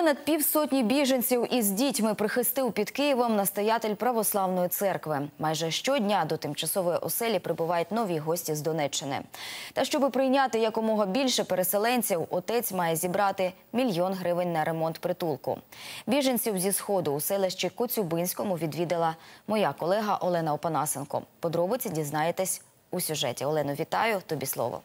Понад півсотні біженців із дітьми прихистив під Києвом настоятель православної церкви. Майже щодня до тимчасової оселі прибувають нові гості з Донеччини. Та щоб прийняти якомога більше переселенців, отець має зібрати мільйон гривень на ремонт притулку. Біженців зі сходу у селищі Коцюбинському відвідала моя колега Олена Опанасенко. Подробиці дізнаєтесь у сюжеті. Олено, вітаю. Тобі слово.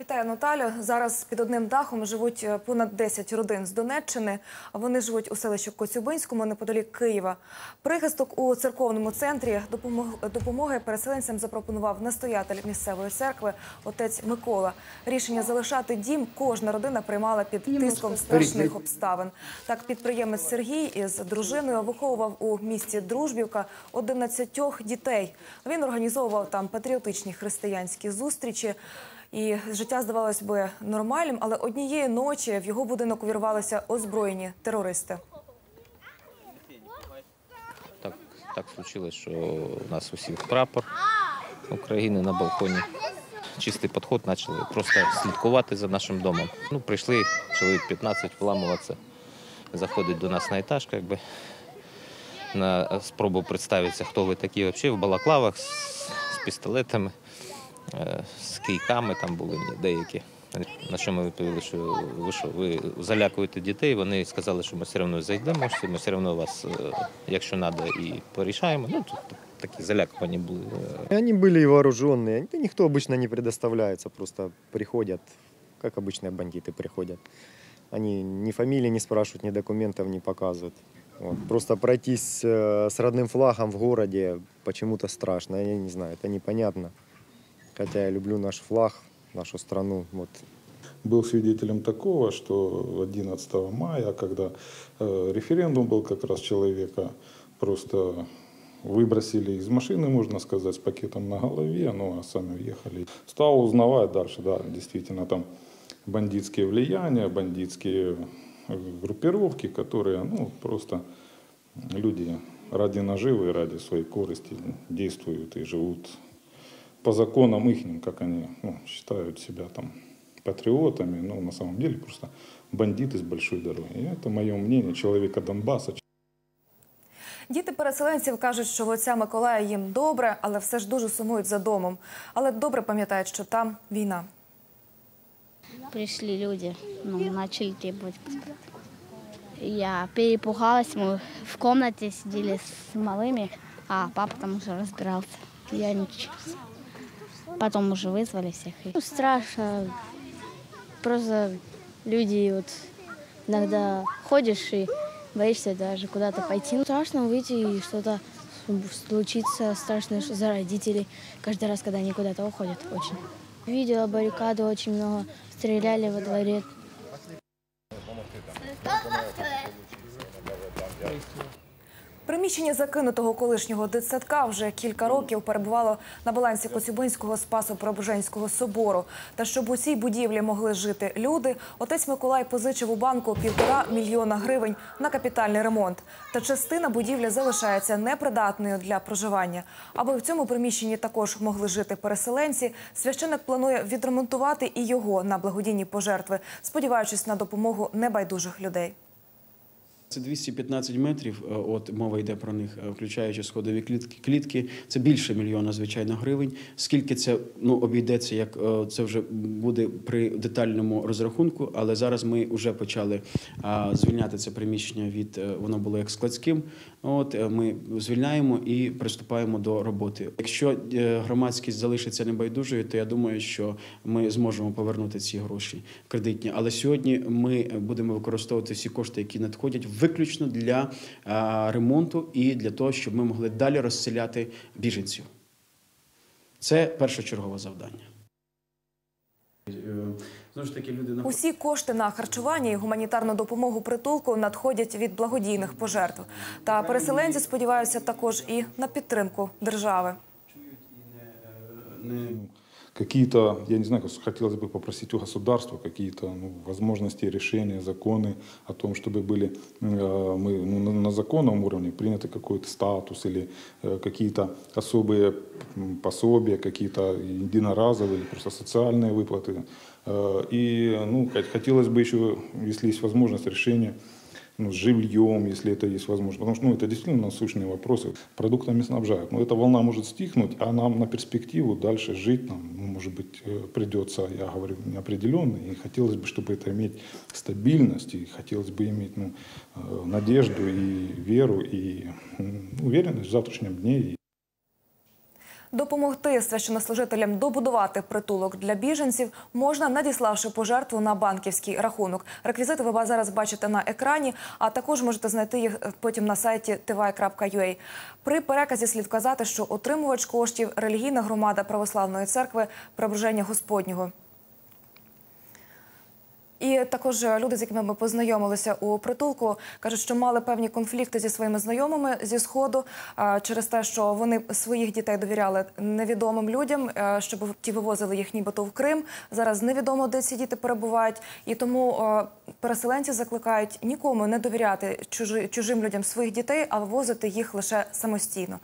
Вітаю, Наталю. Зараз під одним дахом живуть е, понад 10 родин з Донеччини. Вони живуть у селищі Коцюбинському неподалік Києва. Прихисток у церковному центрі допомог- допомоги переселенцям запропонував настоятель місцевої церкви отець Микола. Рішення залишати дім кожна родина приймала під тиском страшних обставин. Так, підприємець Сергій із дружиною виховував у місті Дружбівка 11 дітей. Він організовував там патріотичні християнські зустрічі. І життя здавалось би нормальним, але однієї ночі в його будинок увірвалися озброєні терористи. Так, так случилось, що у нас усіх прапор України на балконі. Чистий підход почали просто слідкувати за нашим домом. Ну, прийшли чоловік 15 вламуватися, заходить до нас на етаж, якби на спробу представитися, хто ви такі взагалі в балаклавах з, з пістолетами, з кийками там були деякі. На що ми відповіли, що ви що, ви залякуєте дітей. Вони сказали, що ми все одно зайдемо, що ми все одно вас, е, якщо треба, і порішаємо. Ну, тут такі залякувані були. е, И Они были и вооруженные. Да Никто обычно не предоставляется, просто приходят, как обычные бандиты приходят. Они ни фамилии не спрашивают, ни документов не показывают. Вот. Просто пройтись э, с родным флагом в городе почему-то страшно, я не знаю, это непонятно. Хотя я люблю наш флаг, нашу страну. Вот. был свидетелем такого, что 11 мая, когда э, референдум был как раз человека просто выбросили из машины, можно сказать, с пакетом на голове, ну а сами уехали. Стал узнавать дальше, да, действительно там бандитские влияния, бандитские э, группировки, которые, ну, просто люди ради наживы, ради своей корысти действуют и живут по законам их, как они ну, считают себя там патриотами, но на самом деле просто бандиты с большой дороги. И это мое мнение человека Донбасса, Діти переселенців кажуть, що в отця Миколая їм добре, але все ж дуже сумують за домом. Але добре пам'ятають, що там війна. пришли люди, ну, начали требовать паспорт. Я перепугалась, мы в комнате сидели с малыми, а папа там уже разбирался. Я ничего. Потом уже вызвали всех. Ну, страшно. Просто люди вот иногда ходишь и боишься даже куда-то пойти. Ну, страшно выйти и что-то случится страшное что за родителей каждый раз, когда они куда-то уходят очень. Видела баррикаду, очень много стреляли во дворе. Приміщення закинутого колишнього дитсадка вже кілька років перебувало на балансі Коцюбинського Спасо-Преображенського собору. Та щоб у цій будівлі могли жити люди, отець Миколай позичив у банку півтора мільйона гривень на капітальний ремонт. Та частина будівлі залишається непридатною для проживання. Аби в цьому приміщенні також могли жити переселенці, священик планує відремонтувати і його на благодійні пожертви, сподіваючись на допомогу небайдужих людей. Це 215 метрів, е, от мова йде про них, е, включаючи сходові клітки. клітки. Це більше мільйона, звичайно, гривень. Скільки це ну, обійдеться, як е, це вже буде при детальному розрахунку, але зараз ми вже почали звільняти це приміщення від воно було як складським. От ми звільняємо і приступаємо до роботи. Якщо громадськість залишиться небайдужою, то я думаю, що ми зможемо повернути ці гроші кредитні. Але сьогодні ми будемо використовувати всі кошти, які надходять, виключно для ремонту і для того, щоб ми могли далі розселяти біженців. Це першочергове завдання. Е, Знову ж таки, люди на Усі кошти на харчування і гуманітарну допомогу притулку надходять від благодійних пожертв. Та переселенці сподіваються також і на підтримку держави. Чують і не какие-то, я не знаю, хотелось бы попросить у государства какие-то ну, возможности, решения, законы о том, чтобы были э, мы, ну, на, на законном уровне приняты какой-то статус или э, какие-то особые пособия, какие-то единоразовые, просто социальные выплаты. Э, и ну, хот- хотелось бы еще, если есть возможность, решения ну, с жильем, если это есть возможность. Потому что ну, это действительно насущные вопросы. Продуктами снабжают. Но эта волна может стихнуть, а нам на перспективу дальше жить нам, ну, может быть, э, придется, я говорю, неопределенно. И хотелось бы, чтобы это иметь стабильность, и хотелось бы иметь ну, э, надежду и веру, и уверенность в завтрашнем дне. И Допомогти священнослужителям добудувати притулок для біженців можна, надіславши пожертву на банківський рахунок. Реквізити ви зараз бачите на екрані, а також можете знайти їх потім на сайті tvi.ua. При переказі слід вказати, що отримувач коштів релігійна громада православної церкви Преображення Господнього. І також люди, з якими ми познайомилися у притулку, кажуть, що мали певні конфлікти зі своїми знайомими зі сходу через те, що вони своїх дітей довіряли невідомим людям, е, щоб ті вивозили їх нібито в Крим. Зараз невідомо, де ці діти перебувають, і тому е, переселенці закликають нікому не довіряти чужи- чужим людям своїх дітей, а вивозити їх лише самостійно.